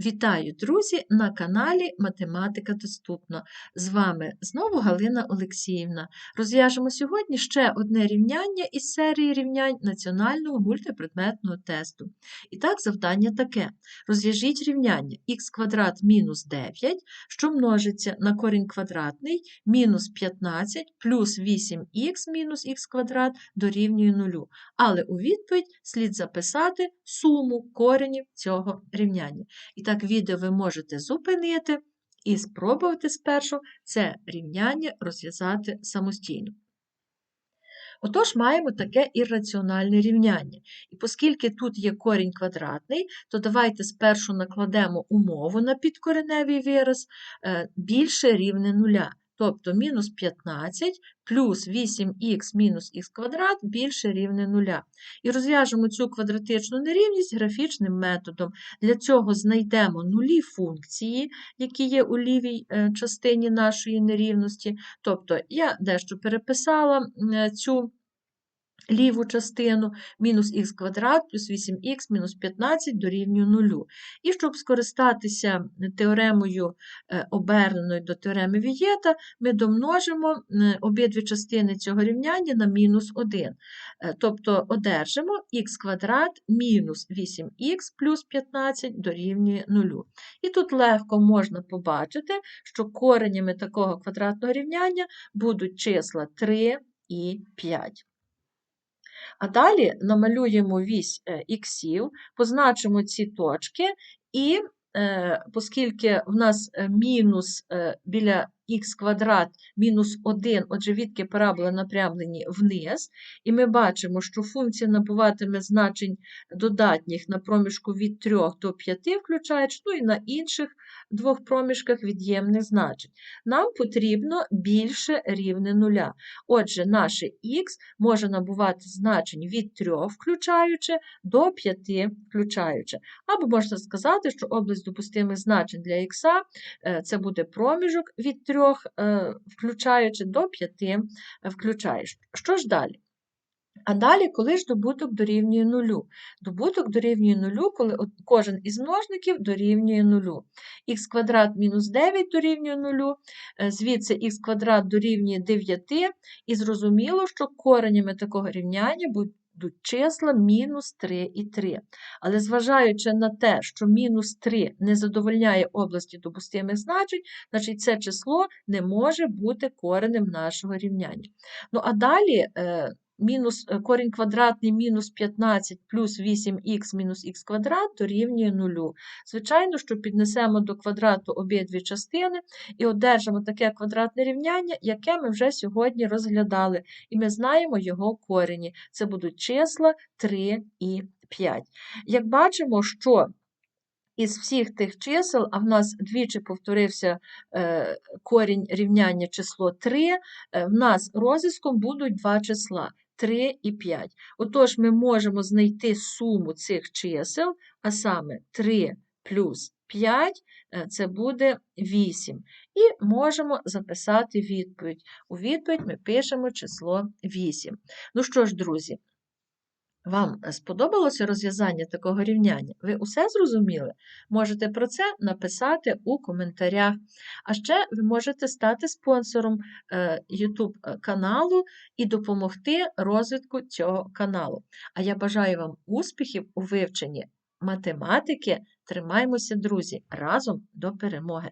Вітаю, друзі, на каналі Математика Доступно. З вами знову Галина Олексіївна. Розв'яжемо сьогодні ще одне рівняння із серії рівнянь національного мультипредметного тесту. І так, завдання таке: розв'яжіть рівняння х квадрат мінус 9, що множиться на корінь квадратний мінус 15 плюс 8х мінус х квадрат дорівнює 0. Але у відповідь слід записати суму коренів цього рівняння. І так, відео ви можете зупинити і спробувати спершу це рівняння розв'язати самостійно. Отож, маємо таке ірраціональне рівняння. І оскільки тут є корінь квадратний, то давайте спершу накладемо умову на підкореневий вираз е, більше рівне нуля. Тобто мінус 15 плюс 8х мінус х квадрат більше рівне 0. І розв'яжемо цю квадратичну нерівність графічним методом. Для цього знайдемо нулі функції, які є у лівій е, частині нашої нерівності. Тобто я дещо переписала е, цю ліву частину мінус х квадрат плюс 8х мінус 15 дорівнює 0. І щоб скористатися теоремою е, оберненою до теореми Вієта, ми домножимо обидві частини цього рівняння на мінус 1. Е, тобто одержимо х квадрат мінус 8х плюс 15 дорівнює 0. І тут легко можна побачити, що коренями такого квадратного рівняння будуть числа 3 і 5. А далі намалюємо вісь е, іксів, позначимо ці точки, і е, оскільки в нас е, мінус біля х квадрат мінус 1, отже, відки параболи напрямлені вниз, і ми бачимо, що функція набуватиме значень додатніх на проміжку від 3 до 5, включаючи, ну і на інших двох проміжках від'ємних значень. Нам потрібно більше рівне нуля. Отже, наше х може набувати значень від 3, включаючи, до 5 включаючи. Або можна сказати, що область допустимих значень для х це буде проміжок від 3 трьох, е, включаючи до п'яти, е, включаєш. Що ж далі? А далі, коли ж добуток дорівнює нулю? Добуток дорівнює нулю, коли кожен із множників дорівнює нулю. Х квадрат мінус 9 дорівнює нулю, е, звідси х квадрат дорівнює 9, і зрозуміло, що коренями такого рівняння будуть числа мінус 3 і 3. Але зважаючи на те, що мінус 3 не задовольняє області допустимих значень, значить це число не може бути коренем нашого рівняння. Ну, а далі е, мінус, е, корінь квадратний мінус 15 плюс 8х мінус х квадрат дорівнює 0. Звичайно, що піднесемо до квадрату обидві частини і одержимо таке квадратне рівняння, яке ми вже сьогодні розглядали, і ми знаємо його корені. Це будуть числа 3 і 5. Як бачимо, що із всіх тих чисел, а в нас двічі повторився е, корінь рівняння число 3, е, в нас розв'язком будуть два числа. 3 і 5. Отож, ми можемо знайти суму цих чисел, а саме 3 плюс 5 е, це буде 8. І можемо записати відповідь. У відповідь ми пишемо число 8. Ну що ж, друзі, вам сподобалося розв'язання такого рівняння? Ви усе зрозуміли? Можете про це написати у коментарях. А ще ви можете стати спонсором е, YouTube каналу і допомогти розвитку цього каналу. А я бажаю вам успіхів у вивченні математики. Тримаймося, друзі, разом до перемоги!